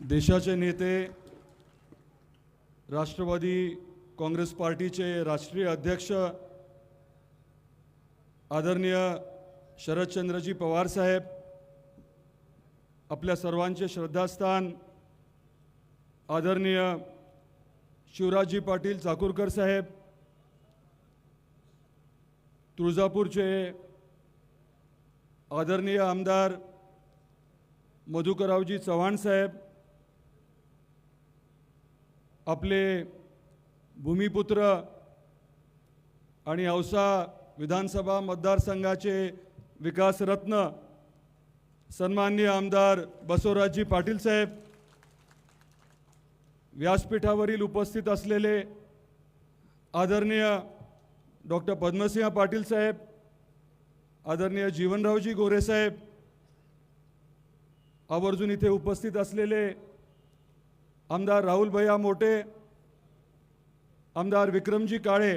देशाचे नेते राष्ट्रवादी काँग्रेस पार्टीचे राष्ट्रीय अध्यक्ष आदरणीय शरदचंद्रजी पवार साहेब आपल्या सर्वांचे श्रद्धास्थान आदरणीय शिवराजजी पाटील चाकूरकर साहेब तुळजापूरचे आदरणीय आमदार मधुकरावजी चव्हाण साहेब आपले भूमिपुत्र आणि औसा विधानसभा मतदारसंघाचे विकासरत्न सन्माननीय आमदार बसवराजजी पाटील साहेब व्यासपीठावरील उपस्थित असलेले आदरणीय डॉक्टर पद्मसिंह पाटील साहेब आदरणीय जीवनरावजी गोरेसाहेब आवर्जून इथे उपस्थित असलेले आमदार राहुल भैया मोटे आमदार विक्रमजी काळे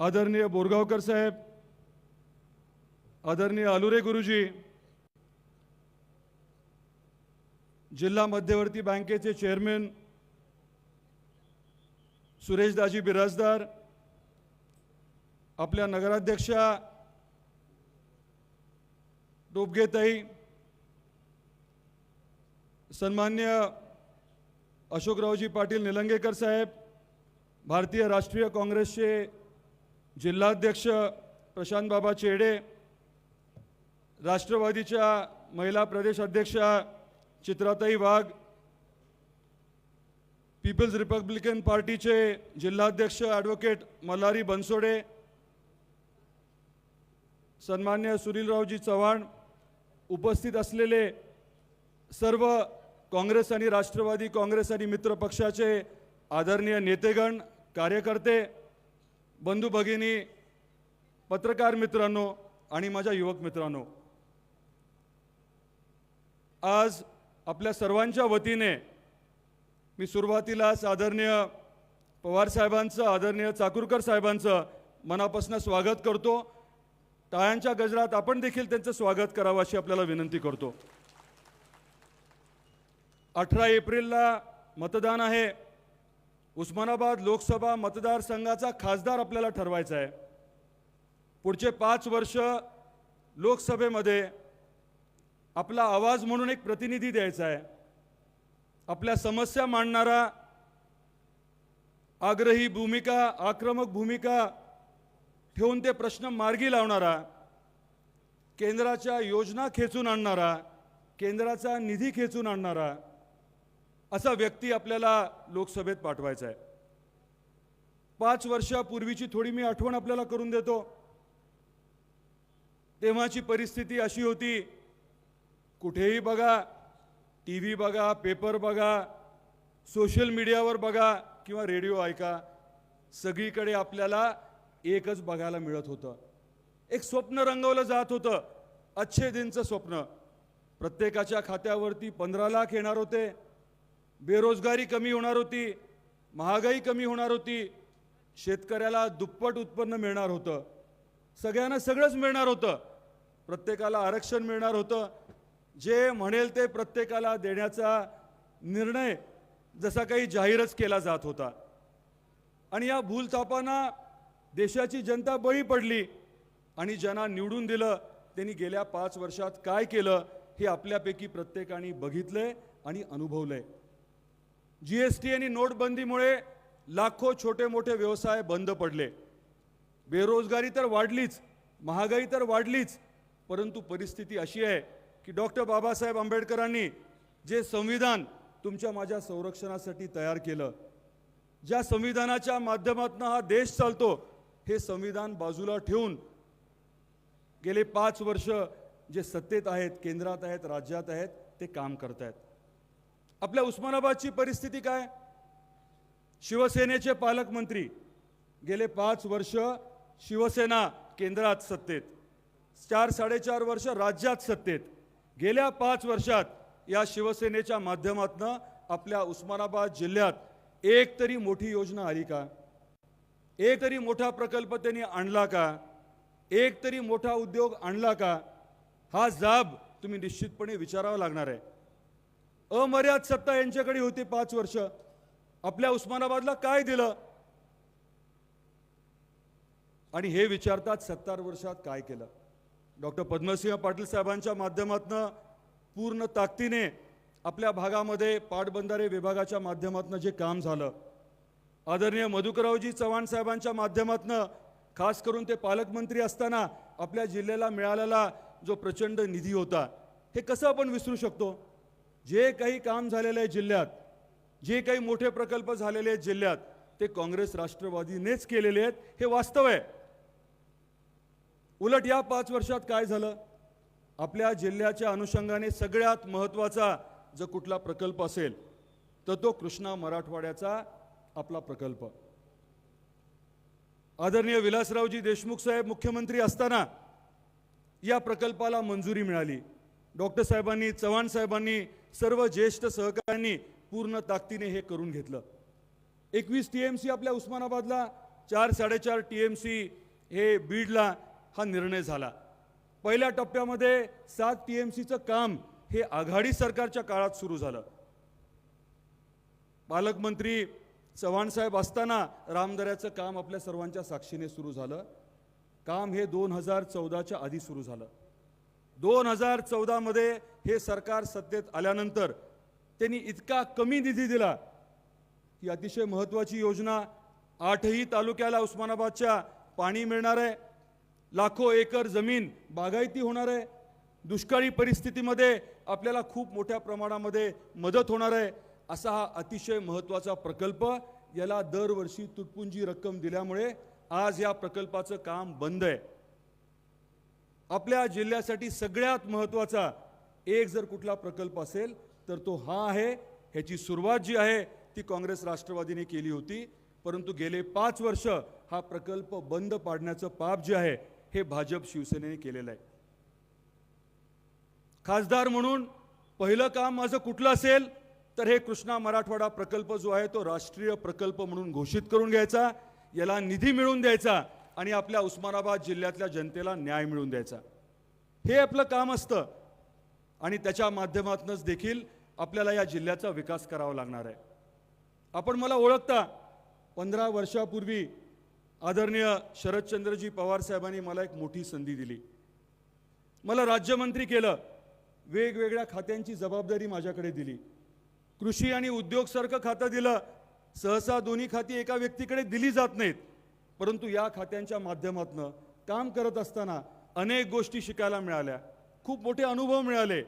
आदरणीय बोरगावकर साहेब आदरणीय अलुरे गुरुजी जिल्हा मध्यवर्ती बँकेचे चेअरमॅन सुरेशदाजी बिराजदार आपल्या नगराध्यक्षा टोपगेताई सन्मान्य अशोकरावजी पाटील निलंगेकर साहेब भारतीय राष्ट्रीय काँग्रेसचे जिल्हाध्यक्ष प्रशांत बाबा चेडे राष्ट्रवादीच्या महिला प्रदेश अध्यक्षा चित्राताई वाघ पीपल्स रिपब्लिकन पार्टीचे जिल्हाध्यक्ष ॲडव्होकेट मल्हारी बनसोडे सन्मान्य सुनीलरावजी चव्हाण उपस्थित असलेले सर्व काँग्रेस आणि राष्ट्रवादी काँग्रेस आणि मित्र पक्षाचे आदरणीय नेतेगण कार्यकर्ते बंधू भगिनी पत्रकार मित्रांनो आणि माझ्या युवक मित्रांनो. आज आपल्या सर्वांच्या वतीने मी सुरुवातीलाच आदरणीय पवार साहेबांचं आदरणीय चाकूरकर साहेबांचं मनापासून स्वागत करतो. टाळ्यांच्या गजरात आपण देखील त्यांचं स्वागत करावं अशी आपल्याला विनंती करतो. अठरा एप्रिलला मतदान आहे. उस्मानाबाद लोकसभा मतदारसंघाचा खासदार आपल्याला ठरवायचा आहे. पुढचे पाच वर्ष लोकसभेमध्ये आपला आवाज म्हणून एक प्रतिनिधी द्यायचा आहे. आपल्या समस्या मांडणारा आग्रही भूमिका आक्रमक भूमिका ठेवून ते प्रश्न मार्गी लावणारा केंद्राच्या योजना खेचून आणणारा केंद्राचा निधी खेचून आणणारा असा व्यक्ती आपल्याला लोकसभेत पाठवायचा आहे. पाच वर्षापूर्वीची थोडी मी आठवण आपल्याला करून देतो. तेव्हाची परिस्थिती अशी होती कुठेही बघा टी व्ही बघा पेपर बघा सोशल मीडियावर बघा किंवा रेडिओ ऐका सगळीकडे आपल्याला एकच बघायला मिळत होतं. एक स्वप्न रंगवलं जात होतं. अच्छे दिनचं स्वप्न. प्रत्येकाच्या खात्यावरती पंधरा लाख येणार होते. बेरोजगारी कमी होणार होती महागाई कमी होणार होती शेतकऱ्याला दुप्पट उत्पन्न मिळणार होतं. सगळ्यांना सगळंच मिळणार होतं. प्रत्येकाला आरक्षण मिळणार होतं. जे म्हणेल ते प्रत्येकाला देण्याचा निर्णय जसा काही जाहीरच केला जात होता. आणि या भूलथापांना देशाची जनता बळी पडली आणि ज्यांना निवडून दिलं त्यांनी गेल्या पाच वर्षात काय केलं हे आपल्यापैकी प्रत्येकाने बघितलंय आणि अनुभवलंय. जी एस टी आणि नोटबंदीमुळे लाखो छोटे मोठे व्यवसाय बंद पडले. बेरोजगारी तर वाढलीच महागाई तर वाढलीच परंतु परिस्थिती अशी आहे की डॉक्टर बाबासाहेब आंबेडकरांनी जे संविधान तुमच्या माझ्या संरक्षणासाठी तयार केलं ज्या संविधानाच्या माध्यमातून हा देश चालतो हे संविधान बाजूला ठेवून गेले पाच वर्ष जे सत्तेत आहेत केंद्रात आहेत राज्यात आहेत ते काम करत आहेत आपल्या उस्मानाबादची परिस्थिती काय? शिवसेनेचे पालकमंत्री गेले पाच वर्ष शिवसेना केंद्रात सत्तेत. चार साडेचार वर्ष राज्यात सत्तेत. गेल्या पाच वर्षात या शिवसेनेच्या माध्यमातनं आपल्या उस्मानाबाद जिल्ह्यात एक तरी मोठी योजना आली का? एक तरी मोठा प्रकल्प त्यांनी आणला का? एक तरी मोठा उद्योग आणला का? हा जाब तुम्ही निश्चितपणे विचारावा लागणार आहे. अमर्याद सत्ता यांच्याकडे होती पाच वर्ष. आपल्या उस्मानाबादला काय दिलं? आणि हे विचारतात सत्तर वर्षात काय केलं? डॉक्टर पद्मसिंह पाटील साहेबांच्या माध्यमातनं पूर्ण ताकदीने आपल्या भागामध्ये पाटबंधारे विभागाच्या माध्यमातून जे काम झालं आदरणीय मधुकरावजी चव्हाण साहेबांच्या माध्यमातनं खास करून ते पालकमंत्री असताना आपल्या जिल्ह्याला मिळालेला जो प्रचंड निधी होता हे कसं आपण विसरू शकतो? जे काही काम झालेलं आहे जिल्ह्यात जे काही मोठे प्रकल्प झालेले आहेत जिल्ह्यात ते काँग्रेस राष्ट्रवादीनेच केलेले आहेत हे वास्तव आहे. उलट या पाच वर्षात काय झालं? आपल्या जिल्ह्याच्या अनुषंगाने सगळ्यात महत्त्वाचा जर कुठला प्रकल्प असेल तर तो कृष्णा मराठवाड्याचा आपला प्रकल्प. आदरणीय विलासरावजी देशमुख साहेब मुख्यमंत्री असताना या प्रकल्पाला मंजुरी मिळाली. डॉक्टर साहेबांनी चव्हाण साहेबांनी सर्व ज्येष्ठ सहकाऱ्यांनी पूर्ण ताकदीने हे करून घेतलं. एकवीस टी एम सी आपल्या उस्मानाबादला चार साडेचार टी एम सी हे बीडला हा निर्णय झाला. पहिल्या टप्प्यामध्ये सात टी एम सीचं काम हे आघाडी सरकारच्या काळात सुरू झालं. पालकमंत्री चव्हाण साहेब असताना रामदऱ्याचं काम आपल्या सर्वांच्या साक्षीने सुरू झालं. काम हे दोन हजार चौदाच्या आधी सुरू झालं. दोन हजार चौदामध्ये हे सरकार सत्तेत आल्यानंतर त्यांनी इतका कमी निधी दिला की अतिशय महत्त्वाची योजना आठही तालुक्याला उस्मानाबादच्या पाणी मिळणार आहे. लाखो एकर जमीन बागायती होणार आहे. दुष्काळी परिस्थितीमध्ये आपल्याला खूप मोठ्या प्रमाणामध्ये मदत होणार आहे. असा हा अतिशय महत्त्वाचा प्रकल्प याला दरवर्षी तुटपुंजी रक्कम दिल्यामुळे आज या प्रकल्पाचं काम बंद आहे. आपल्या जिल्ह्यासाठी सगळ्यात महत्त्वाचा एक जर कुठला प्रकल्प असेल तर तो हा आहे. ह्याची सुरुवात जी आहे ती काँग्रेस राष्ट्रवादीने केली होती. परंतु गेले पाच वर्ष हा प्रकल्प बंद पाडण्याचं पाप जे आहे हे भाजप शिवसेनेने केलेलं आहे. खासदार म्हणून पहिलं काम माझं कुठलं असेल तर हे कृष्णा मराठवाडा प्रकल्प जो आहे तो राष्ट्रीय प्रकल्प म्हणून घोषित करून घ्यायचा. याला निधी मिळवून द्यायचा. आणि आपल्या उस्मानाबाद जिल्ह्यातल्या जनतेला न्याय मिळवून द्यायचा. हे आपलं काम असतं. आणि त्याच्या माध्यमातूनच देखील आपल्याला या जिल्ह्याचा विकास करावा लागणार आहे. आपण मला ओळखता. पंधरा वर्षापूर्वी आदरणीय शरदचंद्रजी पवार साहेबांनी मला एक मोठी संधी दिली. मला राज्यमंत्री केलं. वेगवेगळ्या खात्यांची जबाबदारी माझ्याकडे दिली. कृषी आणि उद्योगसारखं खातं दिलं. सहसा दोन्ही खाती एका व्यक्तीकडे दिली जात नाहीत. परंतु या खात्यांच्या माध्यमातून काम करत असताना अनेक गोष्टी शिकायला मिळाल्या. खूप मोठे अनुभव मिळाले.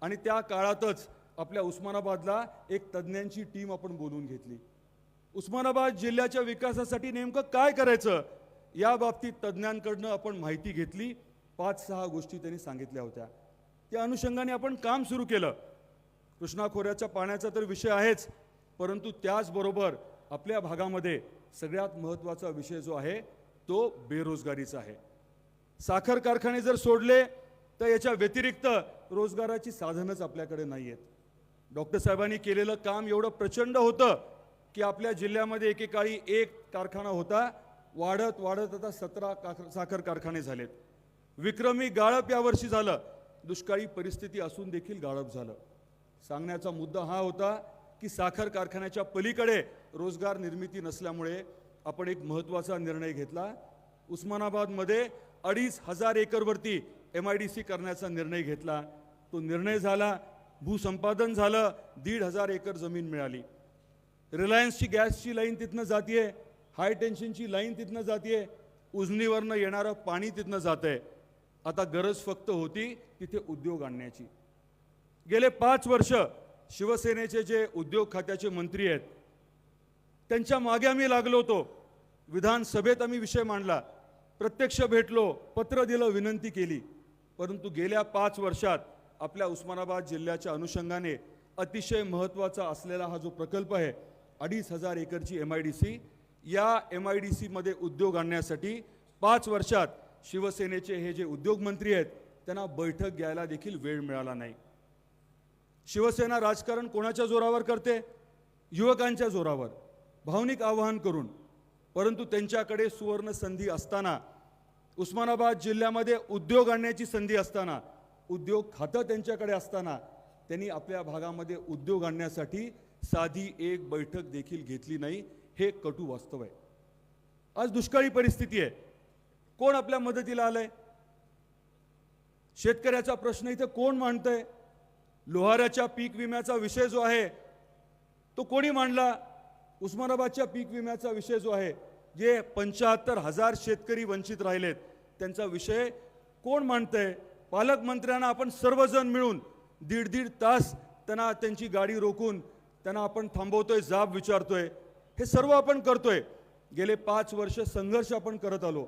आणि त्या काळातच आपल्या उस्मानाबादला एक तज्ज्ञांची टीम आपण बोलून घेतली. उस्मानाबाद जिल्ह्याच्या विकासासाठी नेमकं काय करायचं या बाबतीत तज्ज्ञांकडनं आपण माहिती घेतली. पाच सहा गोष्टी त्यांनी सांगितल्या होत्या. त्या अनुषंगाने आपण काम सुरू केलं. कृष्णा खोऱ्याच्या पाण्याचा तर विषय आहेच परंतु त्याचबरोबर आपल्या भागामध्ये सगळ्यात महत्त्वाचा विषय जो आहे तो बेरोजगारीचा आहे. साखर कारखाने जर सोडले तर याच्या व्यतिरिक्त रोजगाराची साधनच आपल्याकडे नाही आहेत डॉक्टर साहेबांनी केलेलं काम एवढं प्रचंड होतं की आपल्या जिल्ह्यामध्ये एकेकाळी एक कारखाना होता. वाढत वाढत आता सतरा साखर कारखाने झालेत. विक्रमी गाळप यावर्षी झालं. दुष्काळी परिस्थिती असून देखील गाळप झालं. सांगण्याचा मुद्दा हा होता की साखर कारखान्याच्या पलीकडे रोजगार निर्मिती नसल्यामुळे आपण एक महत्त्वाचा निर्णय घेतला. उस्मानाबादमध्ये अडीच हजार एकरवरती एम आय डी सी करण्याचा निर्णय घेतला. तो निर्णय झाला भूसंपादन झालं दीड हजार एकर जमीन मिळाली. रिलायन्सची गॅसची लाईन तिथनं जाते हाय टेन्शनची लाईन तिथनं जाते उजनीवरनं येणारं पाणी तिथनं जात आहे आता गरज फक्त होती तिथे उद्योग आणण्याची. गेले पाच वर्ष शिवसेनेचे जे उद्योग खात्याचे मंत्री आहेत त्यांच्या मागे आम्ही लागलो होतो. विधानसभेत आम्ही विषय मांडला. प्रत्यक्ष भेटलो पत्र दिलं विनंती केली. परंतु गेल्या पाच वर्षात आपल्या उस्मानाबाद जिल्ह्याच्या अनुषंगाने अतिशय महत्त्वाचा असलेला हा जो प्रकल्प आहे अडीच हजार एकरची एम आय डी सी या एम आय डी सीमध्ये उद्योग आणण्यासाठी पाच वर्षात शिवसेनेचे हे जे उद्योगमंत्री आहेत त्यांना बैठक घ्यायला देखील वेळ मिळाला नाही. शिवसेना राजकारण कोणाच्या जोरावर करते? युवकांच्या जोरावर. भावनिक आवाहन करून. परंतु त्यांच्याकडे सुवर्ण संधी असताना उस्मानाबाद जिल्ह्यामध्ये उद्योग आणण्याची संधी असताना उद्योग खातं त्यांच्याकडे असताना त्यांनी आपल्या भागामध्ये उद्योग आणण्यासाठी साधी एक बैठक देखील घेतली नाही हे कटू वास्तव आहे. आज दुष्काळी परिस्थिती आहे. कोण आपल्या मदतीला आलंय? शेतकऱ्याचा प्रश्न इथं कोण मांडतंय? लोहाराच्या पीक विम्याचा विषय जो आहे तो कोणी मांडला? उस्मानाबादच्या पीक विम्याचा विषय जो आहे जे पंच्याहत्तर हजार शेतकरी वंचित राहिलेत त्यांचा विषय कोण मांडतंय? पालकमंत्र्यांना आपण सर्वजण मिळून दीड दीड तास त्यांना त्यांची गाडी रोखून त्यांना आपण थांबवतोय जाब विचारतोय. हे सर्व आपण करतोय. गेले पाच वर्ष संघर्ष आपण करत आलो.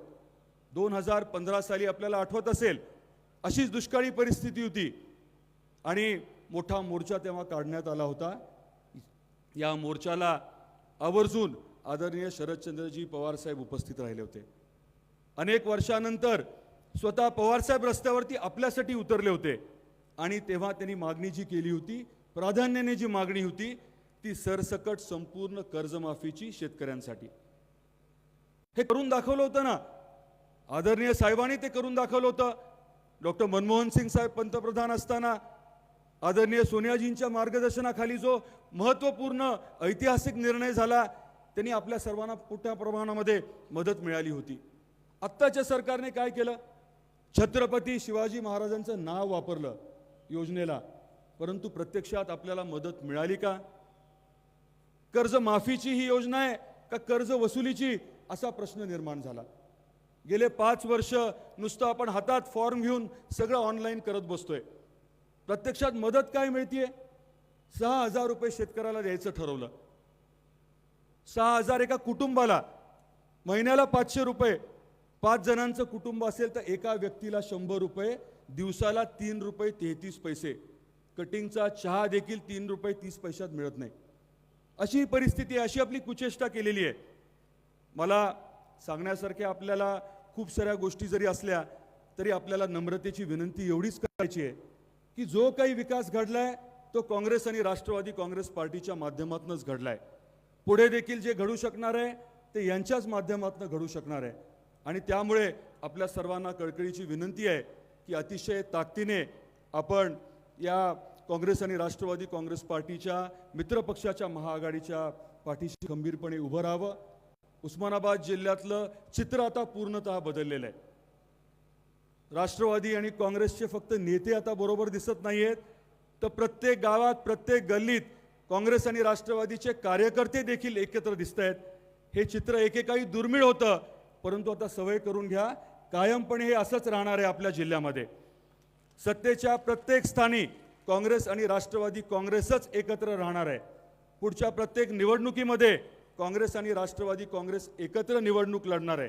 दोन हजार पंधरा साली आपल्याला आठवत असेल अशीच दुष्काळी परिस्थिती होती. आणि मोठा मोर्चा तेव्हा काढण्यात आला होता. या मोर्चाला आवर्जून आदरणीय शरदचंद्रजी पवारसाहेब उपस्थित राहिले होते. अनेक वर्षानंतर स्वतः पवारसाहेब रस्त्यावरती आपल्यासाठी उतरले होते आणि तेव्हा त्यांनी मागणी जी केली होती प्राधान्याने जी मागणी होती ती सरसकट संपूर्ण कर्जमाफीची शेतकऱ्यांसाठी. हे करून दाखवलं होतं ना. आदरणीय साहेबांनी ते करून दाखवलं होतं. डॉक्टर मनमोहन सिंग साहेब पंतप्रधान असताना आदरणीय सोनियाजींच्या मार्गदर्शनाखाली जो महत्त्वपूर्ण ऐतिहासिक निर्णय झाला त्यांनी आपल्या सर्वांना मोठ्या प्रमाणामध्ये मदत मिळाली होती. आत्ताच्या सरकारने काय केलं? छत्रपती शिवाजी महाराजांचं नाव वापरलं योजनेला. परंतु प्रत्यक्षात आपल्याला मदत मिळाली का? कर्जमाफीची ही योजना आहे का कर्ज वसुलीची? असा प्रश्न निर्माण झाला. गेले पाच वर्ष नुसतं आपण हातात फॉर्म घेऊन सगळं ऑनलाईन करत बसतोय. प्रत्यक्षात मदत काय मिळतीये? सहा हजार रुपये शेतकऱ्याला द्यायचं ठरवलं. सहा हजार एका कुटुंबाला महिन्याला पाचशे रुपये. पाच जणांचं कुटुंब असेल तर एका व्यक्तीला शंभर रुपये दिवसाला तीन रुपये तेहतीस पैसे. कटिंगचा चहा देखील तीन रुपये तीस पैशात मिळत नाही. अशी ही परिस्थिती अशी आपली कुचेष्टा केलेली आहे. मला सांगण्यासारख्या आपल्याला खूप साऱ्या गोष्टी जरी असल्या तरी आपल्याला नम्रतेची विनंती एवढीच करायची आहे. की जो काही विकास घडलाय तो काँग्रेस आणि राष्ट्रवादी काँग्रेस पार्टीच्या माध्यमातूनच घडलाय. पुढे देखील जे घडू शकणार आहे ते यांच्याच माध्यमातून घडू शकणार आहे. आणि त्यामुळे आपल्या सर्वांना कळकळीची विनंती आहे की अतिशय ताकदीने आपण या काँग्रेस आणि राष्ट्रवादी काँग्रेस पार्टीच्या मित्रपक्षाच्या महाआघाडीच्या पाठीशी खंबीरपणे उभं राहावं. उस्मानाबाद जिल्ह्यातलं चित्र आता पूर्णतः बदललेलं आहे. राष्ट्रवादी आणि काँग्रेसचे फक्त नेते आता बरोबर दिसत नाही आहेत तर प्रत्येक गावात प्रत्येक गल्लीत काँग्रेस आणि राष्ट्रवादीचे कार्यकर्ते देखील एकत्र दिसत आहेत हे चित्र एकेकाळी दुर्मिळ होतं परंतु आता सवय करून घ्या कायमपणे हे असंच राहणार आहे आपल्या जिल्ह्यामध्ये. सत्तेच्या प्रत्येक स्थानी काँग्रेस आणि राष्ट्रवादी काँग्रेसच एकत्र राहणार आहे. पुढच्या प्रत्येक निवडणुकीमध्ये काँग्रेस आणि राष्ट्रवादी काँग्रेस एकत्र निवडणूक लढणार आहे.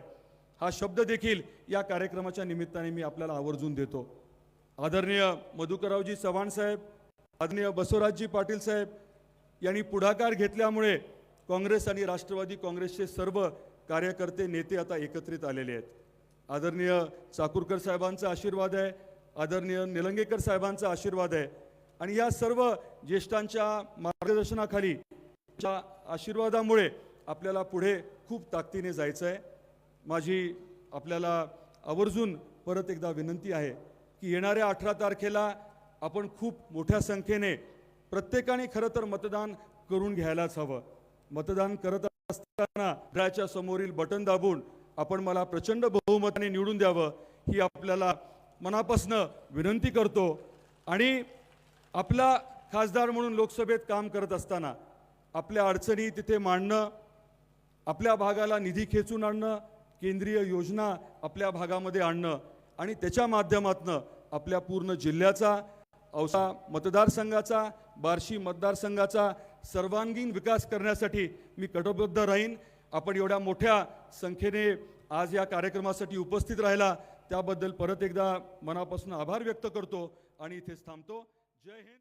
हा शब्द देखील या कार्यक्रमाच्या निमित्ताने मी आपल्याला आवर्जून देतो. आदरणीय मधुकररावजी चव्हाण साहेब आदरणीय बसवराजजी पाटील साहेब यांनी पुढाकार घेतल्यामुळे काँग्रेस आणि राष्ट्रवादी काँग्रेसचे सर्व कार्यकर्ते नेते आता एकत्रित आलेले आहेत. आदरणीय चाकूरकर साहेबांचा आशीर्वाद आहे आदरणीय निलंगेकर साहेबांचा आशीर्वाद आहे आणि या सर्व ज्येष्ठांच्या मार्गदर्शनाखाली च्या आशीर्वादामुळे आपल्याला पुढे खूप ताकदीने जायचं आहे माझी आपल्याला आवर्जून परत एकदा विनंती आहे की येणाऱ्या अठरा तारखेला आपण खूप मोठ्या संख्येने प्रत्येकाने खरं तर मतदान करून घ्यायलाच हवं. मतदान करत असताना घराच्या समोरील बटन दाबून आपण मला प्रचंड बहुमताने निवडून द्यावं ही आपल्याला मनापासनं विनंती करतो. आणि आपला खासदार म्हणून लोकसभेत काम करत असताना आपल्या अडचणी तिथे मांडणं आपल्या भागाला निधी खेचून आणणं केंद्रीय योजना आपल्या भागामध्ये आणणं आणि त्याच्या माध्यमातनं आपल्या पूर्ण जिल्ह्याचा औसा मतदारसंघाचा बार्शी मतदारसंघाचा सर्वांगीण विकास करण्यासाठी मी कटिबद्ध राहीन. आपण एवढ्या मोठ्या संख्येने आज या कार्यक्रमासाठी उपस्थित राहिला. त्याबद्दल परत एकदा मनापासून आभार व्यक्त करतो आणि इथेच थांबतो. जय हिंद.